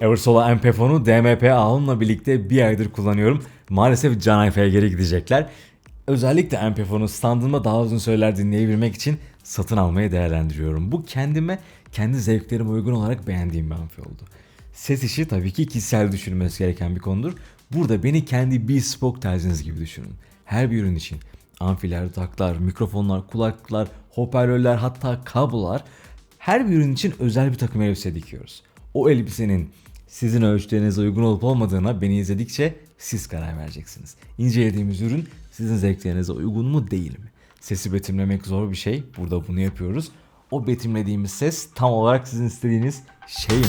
Eversola Ampefon'u DMP A10'la birlikte bir aydır kullanıyorum. Maalesef Can Ayfa'ya geri gidecekler. Özellikle Ampefon'u standımda daha uzun süreler dinleyebilmek için satın almayı değerlendiriyorum. Bu kendime, kendi zevklerime uygun olarak beğendiğim bir amfi oldu. Ses işi tabii ki kişisel düşünülmesi gereken bir konudur. Burada beni kendi bespoke tarzınız gibi düşünün. Her bir ürün için amfiler, taklar, mikrofonlar, kulaklıklar, hoparlörler hatta kablolar her bir ürün için özel bir takım elbise dikiyoruz. O elbisenin sizin ölçülerinize uygun olup olmadığına beni izledikçe siz karar vereceksiniz. İncelediğimiz ürün sizin zevklerinize uygun mu değil mi? Sesi betimlemek zor bir şey. Burada bunu yapıyoruz. O betimlediğimiz ses tam olarak sizin istediğiniz şey mi?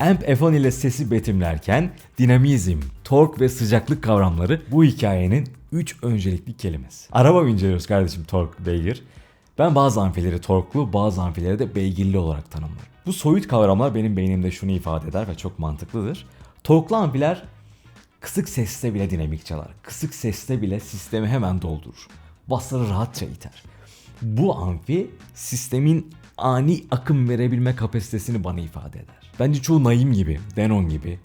Amp F10 ile sesi betimlerken dinamizm, tork ve sıcaklık kavramları bu hikayenin 3 öncelikli kelimesi. Araba inceliyoruz kardeşim tork, beygir. Ben bazı amfileri torklu, bazı amfileri de beygirli olarak tanımlarım. Bu soyut kavramlar benim beynimde şunu ifade eder ve çok mantıklıdır. Torklu amfiler kısık seste bile dinamik çalar. Kısık seste bile sistemi hemen doldurur. Basları rahatça iter. Bu amfi sistemin ani akım verebilme kapasitesini bana ifade eder. Bence çoğu Naim gibi, Denon gibi,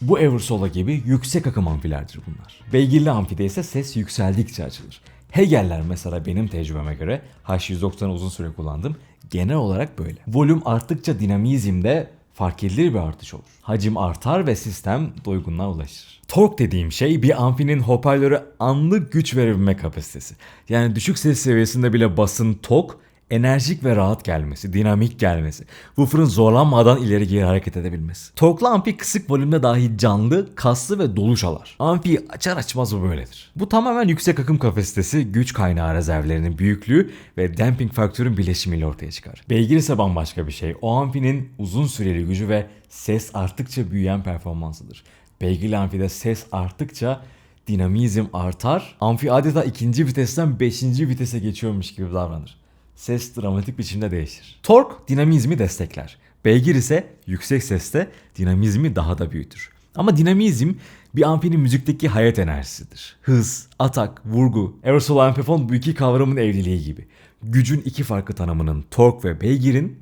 bu Eversola gibi yüksek akım amfilerdir bunlar. Beygirli amfide ise ses yükseldikçe açılır. Hegeller mesela benim tecrübeme göre H190'ı uzun süre kullandım. Genel olarak böyle. Volüm arttıkça dinamizmde fark edilir bir artış olur. Hacim artar ve sistem doygunluğa ulaşır. Tork dediğim şey bir amfinin hoparlöre anlık güç verebilme kapasitesi. Yani düşük ses seviyesinde bile basın tok, enerjik ve rahat gelmesi, dinamik gelmesi, woofer'ın zorlanmadan ileri geri hareket edebilmesi. Torklu amfi kısık volümde dahi canlı, kaslı ve dolu çalar. Amfiyi açar açmaz bu böyledir. Bu tamamen yüksek akım kapasitesi, güç kaynağı rezervlerinin büyüklüğü ve damping faktörün birleşimiyle ortaya çıkar. Beygir ise bambaşka bir şey. O amfinin uzun süreli gücü ve ses arttıkça büyüyen performansıdır. Beygirli amfide ses arttıkça dinamizm artar. Amfi adeta ikinci vitesten beşinci vitese geçiyormuş gibi davranır ses dramatik biçimde değişir. Tork dinamizmi destekler. Beygir ise yüksek seste dinamizmi daha da büyütür. Ama dinamizm bir amfinin müzikteki hayat enerjisidir. Hız, atak, vurgu, aerosol amplifon bu iki kavramın evliliği gibi. Gücün iki farklı tanımının tork ve beygirin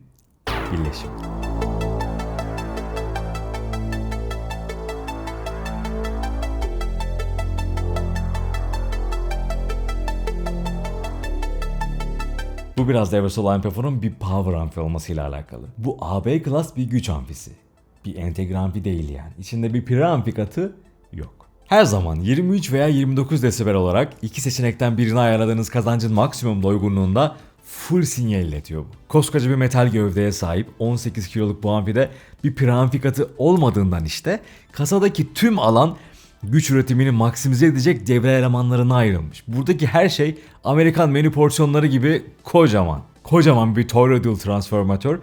birleşimi. Bu biraz da Eversol Amplifon'un bir power amfi olmasıyla alakalı. Bu AB Class bir güç amfisi. Bir entegre amfi değil yani. İçinde bir preamfi katı yok. Her zaman 23 veya 29 desibel olarak iki seçenekten birini ayarladığınız kazancın maksimum doygunluğunda full sinyal iletiyor bu. Koskoca bir metal gövdeye sahip 18 kiloluk bu amfide bir preamfikatı olmadığından işte kasadaki tüm alan güç üretimini maksimize edecek devre elemanlarına ayrılmış. Buradaki her şey Amerikan menü porsiyonları gibi kocaman. Kocaman bir toroidal transformatör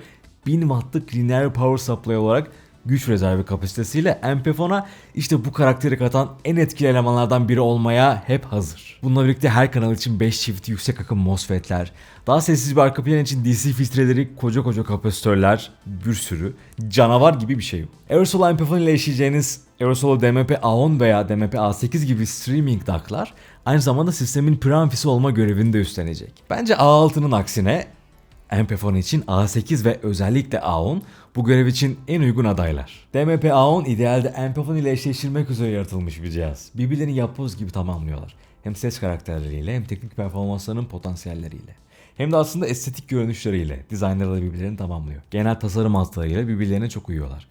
1000 wattlık linear power supply olarak güç rezervi kapasitesiyle Ampefon'a işte bu karakteri katan en etkili elemanlardan biri olmaya hep hazır. Bununla birlikte her kanal için 5 çift yüksek akım MOSFET'ler, daha sessiz bir arka plan için DC filtreleri, koca koca kapasitörler, bir sürü canavar gibi bir şey. Aerosol Ampefon ile yaşayacağınız Aerosol DMP A10 veya DMP A8 gibi streaming DAC'lar aynı zamanda sistemin preamfisi olma görevini de üstlenecek. Bence A6'nın aksine Amplifon için A8 ve özellikle A10 bu görev için en uygun adaylar. DMP A10 idealde Amplifon ile eşleştirmek üzere yaratılmış bir cihaz. Birbirlerini yapboz gibi tamamlıyorlar. Hem ses karakterleriyle hem teknik performanslarının potansiyelleriyle. Hem de aslında estetik görünüşleriyle dizaynları da birbirlerini tamamlıyor. Genel tasarım hatlarıyla birbirlerine çok uyuyorlar.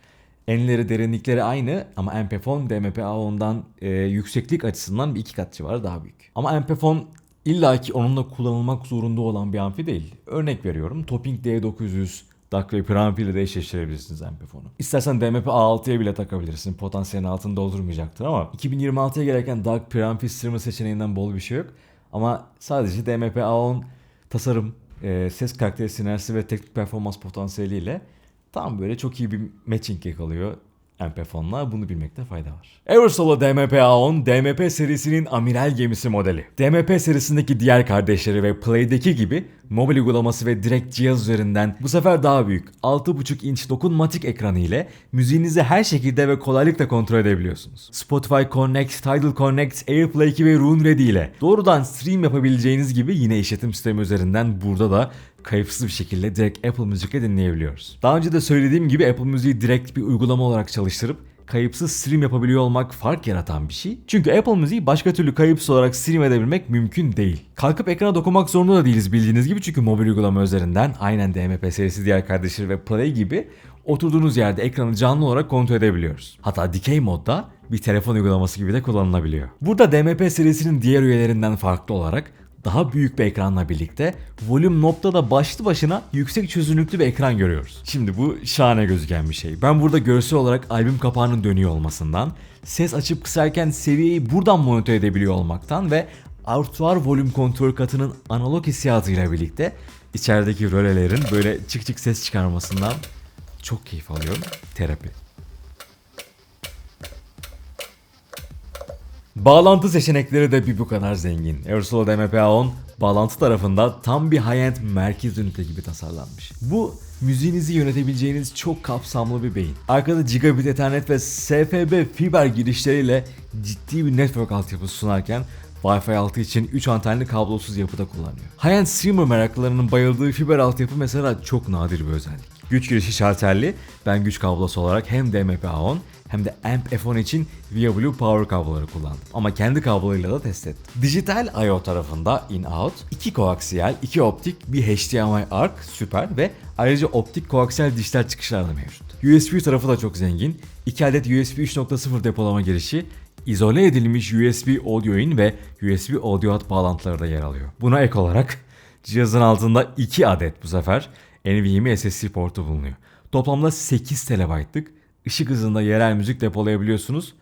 Enleri derinlikleri aynı ama Amplifon DMP A10'dan e, yükseklik açısından bir iki kat civarı daha büyük. Ama Amplifon İlla ki onunla kullanılmak zorunda olan bir amfi değil. Örnek veriyorum Topping D900 DAC ve preamp ile de eşleştirebilirsiniz Amplifon'u. İstersen DMP A6'ya bile takabilirsin. Potansiyelin altını doldurmayacaktır ama 2026'ya gereken DAC preamp streamer seçeneğinden bol bir şey yok. Ama sadece DMP A10 tasarım, e, ses karakteri sinerjisi ve teknik performans potansiyeliyle tam böyle çok iyi bir matching yakalıyor MPFON'la bunu bilmekte fayda var. Eversolo DMP-A10, DMP serisinin amiral gemisi modeli. DMP serisindeki diğer kardeşleri ve Play'deki gibi mobil uygulaması ve direkt cihaz üzerinden bu sefer daha büyük 6.5 inç dokunmatik ekranı ile müziğinizi her şekilde ve kolaylıkla kontrol edebiliyorsunuz. Spotify Connect, Tidal Connect, AirPlay 2 ve Rune Ready ile doğrudan stream yapabileceğiniz gibi yine işletim sistemi üzerinden burada da kayıpsız bir şekilde direkt Apple Music'le dinleyebiliyoruz. Daha önce de söylediğim gibi Apple Music'i direkt bir uygulama olarak çalıştırıp kayıpsız stream yapabiliyor olmak fark yaratan bir şey. Çünkü Apple Music'i başka türlü kayıpsız olarak stream edebilmek mümkün değil. Kalkıp ekrana dokunmak zorunda da değiliz bildiğiniz gibi çünkü mobil uygulama üzerinden aynen DMP serisi diğer kardeşleri ve Play gibi oturduğunuz yerde ekranı canlı olarak kontrol edebiliyoruz. Hatta dikey modda bir telefon uygulaması gibi de kullanılabiliyor. Burada DMP serisinin diğer üyelerinden farklı olarak daha büyük bir ekranla birlikte Volume Knob'da da başlı başına yüksek çözünürlüklü bir ekran görüyoruz. Şimdi bu şahane gözüken bir şey. Ben burada görsel olarak albüm kapağının dönüyor olmasından, ses açıp kısarken seviyeyi buradan monitör edebiliyor olmaktan ve Artuar volüm kontrol katının analog hissiyatıyla birlikte içerideki rölelerin böyle çık çık ses çıkarmasından çok keyif alıyorum. Terapi. Bağlantı seçenekleri de bir bu kadar zengin. Airosolo DMP-A10 bağlantı tarafında tam bir high-end merkez ünite gibi tasarlanmış. Bu müziğinizi yönetebileceğiniz çok kapsamlı bir beyin. Arkada gigabit ethernet ve SFB fiber girişleriyle ciddi bir network altyapısı sunarken Wi-Fi 6 için 3 antenli kablosuz yapıda kullanıyor. High-end streamer meraklılarının bayıldığı fiber altyapı mesela çok nadir bir özellik. Güç girişi şalterli. Ben güç kablosu olarak hem DMP-A10 hem de AMP F10 için VW Power kabloları kullandım. Ama kendi kablolarıyla da test ettim. Dijital I.O. tarafında in-out, 2 koaksiyel, 2 optik, bir HDMI ARC süper ve ayrıca optik koaksiyel dijital çıkışlar da mevcut. USB tarafı da çok zengin. 2 adet USB 3.0 depolama girişi, izole edilmiş USB audio in ve USB audio out bağlantıları da yer alıyor. Buna ek olarak cihazın altında 2 adet bu sefer NVMe SSD portu bulunuyor. Toplamda 8 TB'lık ışık hızında yerel müzik depolayabiliyorsunuz.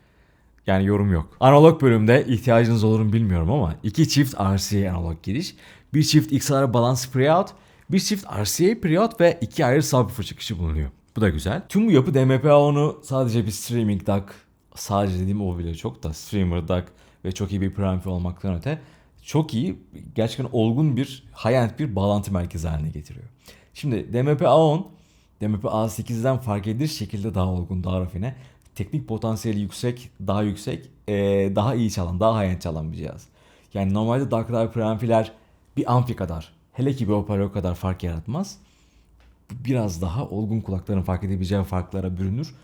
Yani yorum yok. Analog bölümde ihtiyacınız olur mu bilmiyorum ama iki çift RCA analog giriş, bir çift XLR balance pre-out, bir çift RCA pre-out ve iki ayrı subwoofer çıkışı bulunuyor. Bu da güzel. Tüm bu yapı DMP-A10'u sadece bir streaming DAC, sadece dediğim o bile çok da streamer DAC ve çok iyi bir preamp olmaktan öte çok iyi, gerçekten olgun bir high-end bir bağlantı merkezi haline getiriyor. Şimdi DMP-A10 DMP-A8'den fark edilir şekilde daha olgun, daha rafine. Teknik potansiyeli yüksek, daha yüksek, ee, daha iyi çalan, daha high-end çalan bir cihaz. Yani normalde Dark preampiler bir amfi kadar, hele ki bir hoparlör kadar fark yaratmaz. Biraz daha olgun kulakların fark edebileceği farklara bürünür.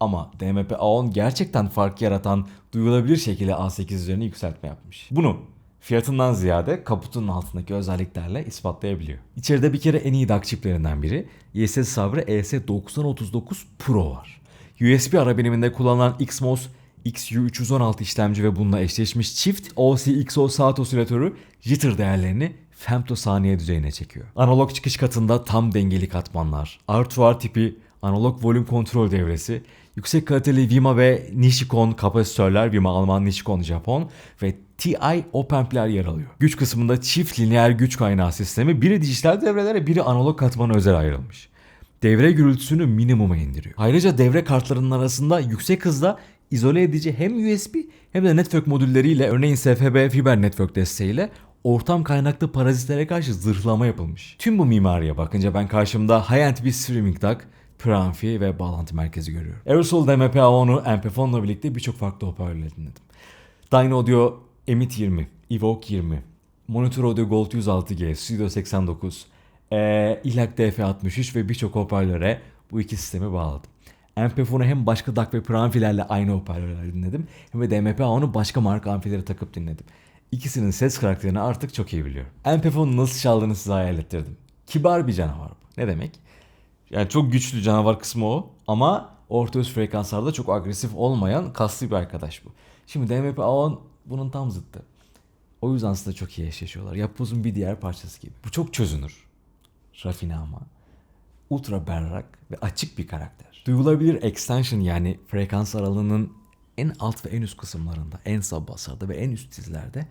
Ama DMP A10 gerçekten fark yaratan, duyulabilir şekilde A8 üzerine yükseltme yapmış. Bunu fiyatından ziyade kaputun altındaki özelliklerle ispatlayabiliyor. İçeride bir kere en iyi DAC çiplerinden biri YS Sabre ES9039 Pro var. USB ara biriminde kullanılan XMOS XU316 işlemci ve bununla eşleşmiş çift OCXO saat osilatörü jitter değerlerini femtosaniye düzeyine çekiyor. Analog çıkış katında tam dengeli katmanlar, R2R tipi analog volüm kontrol devresi, yüksek kaliteli Vima ve Nishikon kapasitörler, Vima Alman, Nishikon Japon ve TI op-amp'ler yer alıyor. Güç kısmında çift lineer güç kaynağı sistemi biri dijital devrelere biri analog katmana özel ayrılmış. Devre gürültüsünü minimuma indiriyor. Ayrıca devre kartlarının arasında yüksek hızda izole edici hem USB hem de network modülleriyle örneğin SFB fiber network desteğiyle ortam kaynaklı parazitlere karşı zırhlama yapılmış. Tüm bu mimariye bakınca ben karşımda high-end bir streaming DAC, preamfi ve bağlantı merkezi görüyorum. Aerosol DMP-A10'u MP4'la birlikte birçok farklı hoparlörle dinledim. Dyna Audio Emit 20, Evoke 20, Monitor Audio Gold 106G, Studio 89, ee, İLAC DF63 ve birçok hoparlöre bu iki sistemi bağladım. MP4'u hem başka DAC ve preamfilerle aynı hoparlörler dinledim hem de DMP-A10'u başka marka amfileri takıp dinledim. İkisinin ses karakterini artık çok iyi biliyorum. MP4'u nasıl çaldığını size hayal ettirdim. Kibar bir canavar bu. Ne demek? Yani çok güçlü canavar kısmı o ama orta üst frekanslarda çok agresif olmayan kaslı bir arkadaş bu. Şimdi DMP-A10 bunun tam zıttı. O yüzden aslında çok iyi eşleşiyorlar. Yapbozun bir diğer parçası gibi. Bu çok çözünür. Rafine ama. Ultra berrak ve açık bir karakter. Duyulabilir extension yani frekans aralığının en alt ve en üst kısımlarında, en sub basarda ve en üst dizlerde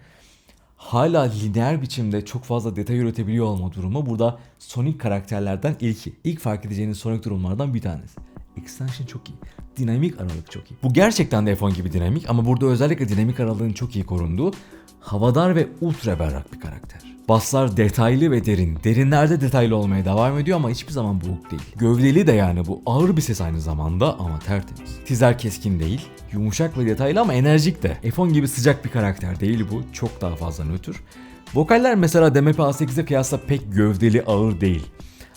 hala lineer biçimde çok fazla detay üretebiliyor olma durumu burada Sonic karakterlerden ilki. İlk fark edeceğiniz Sonic durumlardan bir tanesi. Extension çok iyi. Dinamik aralık çok iyi. Bu gerçekten de F10 gibi dinamik ama burada özellikle dinamik aralığın çok iyi korunduğu havadar ve ultra berrak bir karakter. Basslar detaylı ve derin. Derinlerde detaylı olmaya devam ediyor ama hiçbir zaman boğuk değil. Gövdeli de yani bu. Ağır bir ses aynı zamanda ama tertemiz. Tizer keskin değil. Yumuşak ve detaylı ama enerjik de. F10 gibi sıcak bir karakter değil bu. Çok daha fazla nötr. Vokaller mesela DMP A8'e kıyasla pek gövdeli ağır değil.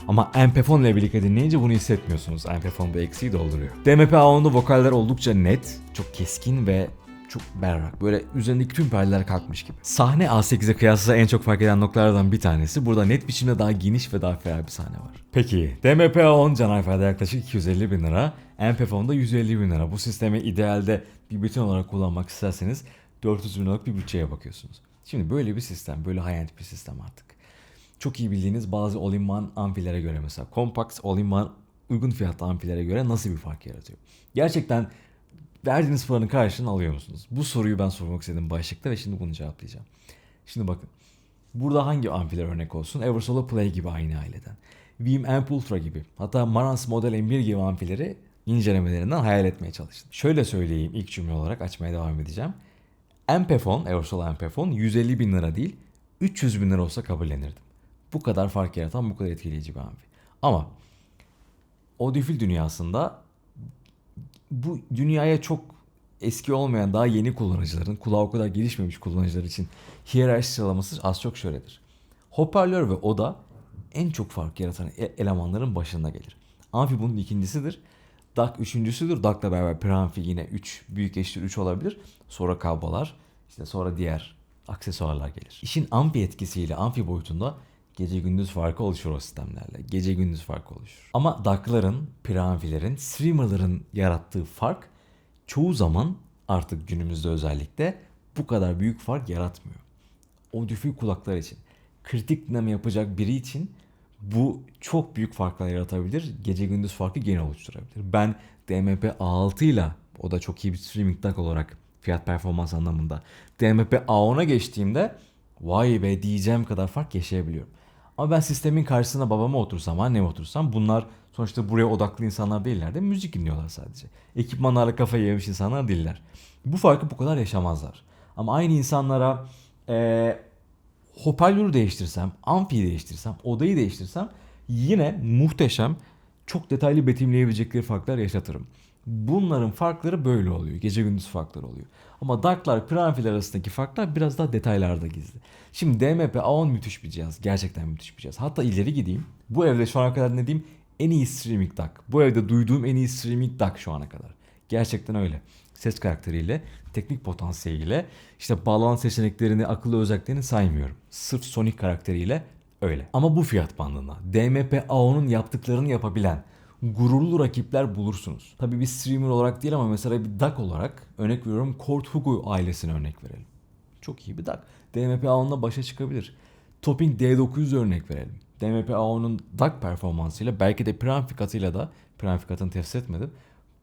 Ama MP10 ile birlikte dinleyince bunu hissetmiyorsunuz. MP10 bu eksiği dolduruyor. DMP A10'da vokaller oldukça net, çok keskin ve çok berrak. Böyle üzerindeki tüm perdeler kalkmış gibi. Sahne A8'e kıyasla en çok fark eden noktalardan bir tanesi. Burada net biçimde daha geniş ve daha ferah bir sahne var. Peki DMP A10 Can yaklaşık 250 bin lira. MP10'da 150 bin lira. Bu sistemi idealde bir bütün olarak kullanmak isterseniz 400 bin liralık bir bütçeye bakıyorsunuz. Şimdi böyle bir sistem, böyle high-end bir sistem artık. Çok iyi bildiğiniz bazı all-in-one amfilere göre mesela compact all-in-one uygun fiyatlı amfilere göre nasıl bir fark yaratıyor? Gerçekten verdiğiniz paranın karşılığını alıyor musunuz? Bu soruyu ben sormak istedim başlıkta ve şimdi bunu cevaplayacağım. Şimdi bakın. Burada hangi amfiler örnek olsun? Eversolo Play gibi aynı aileden. Veeam Amp Ultra gibi. Hatta Marantz Model M1 gibi amfileri incelemelerinden hayal etmeye çalıştım. Şöyle söyleyeyim ilk cümle olarak açmaya devam edeceğim. Ampefon, Eversol Ampefon 150 bin lira değil 300 bin lira olsa kabullenirdim. Bu kadar fark yaratan bu kadar etkileyici bir amfi. Ama audiofil dünyasında bu dünyaya çok eski olmayan daha yeni kullanıcıların kulağı o kadar gelişmemiş kullanıcılar için hiyerarşi sıralaması az çok şöyledir. Hoparlör ve oda en çok fark yaratan e- elemanların başında gelir. Amfi bunun ikincisidir. DAC üçüncüsüdür. DAC'la beraber preamfi yine 3 büyük eşittir 3 olabilir. Sonra kablolar işte sonra diğer aksesuarlar gelir. İşin amfi etkisiyle amfi boyutunda gece gündüz farkı oluşur o sistemlerle. Gece gündüz farkı oluşur. Ama DAC'ların, preamfilerin, streamerların yarattığı fark çoğu zaman artık günümüzde özellikle bu kadar büyük fark yaratmıyor. Audiofil kulaklar için. Kritik dinleme yapacak biri için bu çok büyük farklar yaratabilir. Gece gündüz farkı gene oluşturabilir. Ben DMP A6 ile o da çok iyi bir streaming DAC olarak fiyat performans anlamında DMP A10'a geçtiğimde vay be diyeceğim kadar fark yaşayabiliyorum. Ama ben sistemin karşısına babama otursam, anneme otursam bunlar sonuçta buraya odaklı insanlar değiller de müzik dinliyorlar sadece. Ekipmanlarla kafayı yemiş insanlar değiller. Bu farkı bu kadar yaşamazlar. Ama aynı insanlara ee, hoparlörü değiştirsem, amfiyi değiştirsem, odayı değiştirsem yine muhteşem, çok detaylı betimleyebilecekleri farklar yaşatırım. Bunların farkları böyle oluyor. Gece gündüz farkları oluyor. Ama DAC'lar, preamfiler arasındaki farklar biraz daha detaylarda gizli. Şimdi DMP A10 müthiş bir cihaz. Gerçekten müthiş bir cihaz. Hatta ileri gideyim. Bu evde şu ana kadar dinlediğim en iyi streaming DAC. Bu evde duyduğum en iyi streaming DAC şu ana kadar. Gerçekten öyle. Ses karakteriyle, teknik potansiyeliyle, işte bağlantı seçeneklerini, akıllı özelliklerini saymıyorum. Sırf sonik karakteriyle öyle. Ama bu fiyat bandında DMP A10'un yaptıklarını yapabilen, gururlu rakipler bulursunuz. Tabii bir streamer olarak değil ama mesela bir DAC olarak örnek veriyorum Kurt Hugo ailesine örnek verelim. Çok iyi bir DAC. DMP A10'la başa çıkabilir. Topping D900 örnek verelim. DMP A10'un DAC performansıyla belki de preamfikatıyla da preamfikatını test etmedim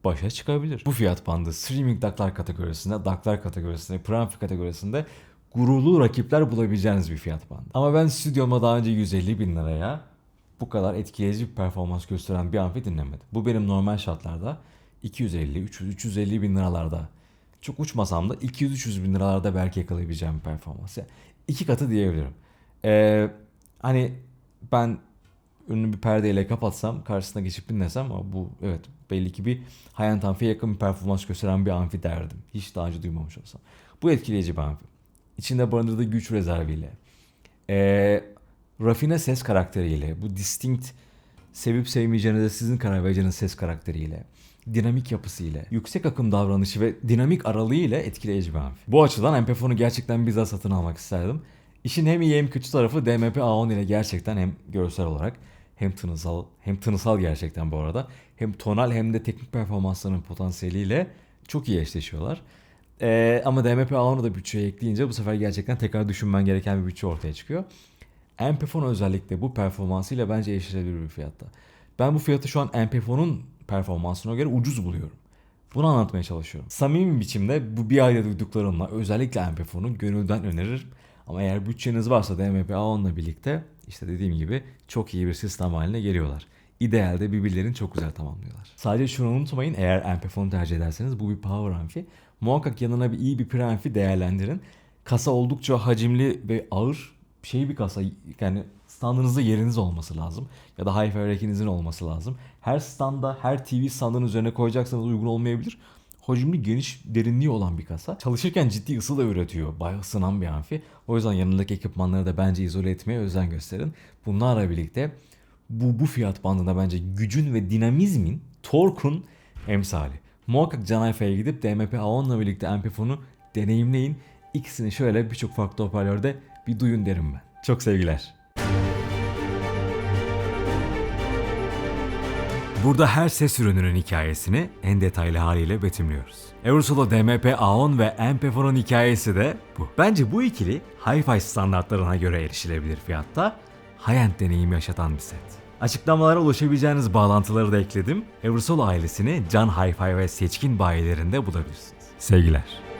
başa çıkabilir. Bu fiyat bandı streaming DAC'lar kategorisinde, DAC'lar kategorisinde, preamfi kategorisinde gururlu rakipler bulabileceğiniz bir fiyat bandı. Ama ben stüdyoma daha önce 150 bin liraya bu kadar etkileyici bir performans gösteren bir amfi dinlemedim. Bu benim normal şartlarda 250, 300, 350 bin liralarda çok uçmasam da 200-300 bin liralarda belki yakalayabileceğim bir performans. Yani iki katı diyebilirim. Ee, hani ben önünü bir perdeyle kapatsam karşısına geçip dinlesem ama bu evet belli ki bir high-end amfiye yakın bir performans gösteren bir amfi derdim. Hiç daha önce duymamış olsam. Bu etkileyici bir amfi. İçinde barındırdığı güç rezerviyle, ee, rafine ses karakteriyle, bu distinct sevip sevmeyeceğinize sizin karar vereceğiniz ses karakteriyle, dinamik yapısıyla, yüksek akım davranışı ve dinamik aralığı ile etkileyici bir amfi. Bu açıdan MP4'ü gerçekten bizzat satın almak isterdim. İşin hem iyi hem kötü tarafı DMP A10 ile gerçekten hem görsel olarak hem tınısal hem tınısal gerçekten bu arada hem tonal hem de teknik performanslarının potansiyeliyle çok iyi eşleşiyorlar. Ee, ama DMP A10'u da bütçeye ekleyince bu sefer gerçekten tekrar düşünmen gereken bir bütçe ortaya çıkıyor. MP4 özellikle bu performansıyla bence eşleşebilir bir fiyatta. Ben bu fiyatı şu an MP4'un performansına göre ucuz buluyorum. Bunu anlatmaya çalışıyorum. Samimi biçimde bu bir ayda duyduklarımla özellikle MP4'unu gönülden öneririm. Ama eğer bütçeniz varsa DMP A10'la birlikte işte dediğim gibi çok iyi bir sistem haline geliyorlar. idealde birbirlerini çok güzel tamamlıyorlar. Sadece şunu unutmayın eğer Ampefonu tercih ederseniz bu bir power amfi. Muhakkak yanına bir iyi bir preamfi değerlendirin. Kasa oldukça hacimli ve ağır şey bir kasa yani standınızda yeriniz olması lazım. Ya da hi-fi rack'inizin olması lazım. Her standa, her TV standının üzerine koyacaksanız uygun olmayabilir. Hacimli, geniş, derinliği olan bir kasa. Çalışırken ciddi ısı da üretiyor. Bayağı ısınan bir amfi. O yüzden yanındaki ekipmanları da bence izole etmeye özen gösterin. Bunlarla birlikte bu, bu fiyat bandında bence gücün ve dinamizmin, torkun emsali. Muhakkak Can Alfa'ya gidip DMP A10'la birlikte Ampefon'u deneyimleyin. İkisini şöyle birçok farklı hoparlörde bir duyun derim ben. Çok sevgiler. Burada her ses ürününün hikayesini en detaylı haliyle betimliyoruz. Eversolo DMP A10 ve Ampefon'un hikayesi de bu. Bence bu ikili Hi-Fi standartlarına göre erişilebilir fiyatta high-end deneyimi yaşatan bir set. Açıklamalara ulaşabileceğiniz bağlantıları da ekledim. Eversolo ailesini Can Hi-Fi ve seçkin bayilerinde bulabilirsiniz. Sevgiler.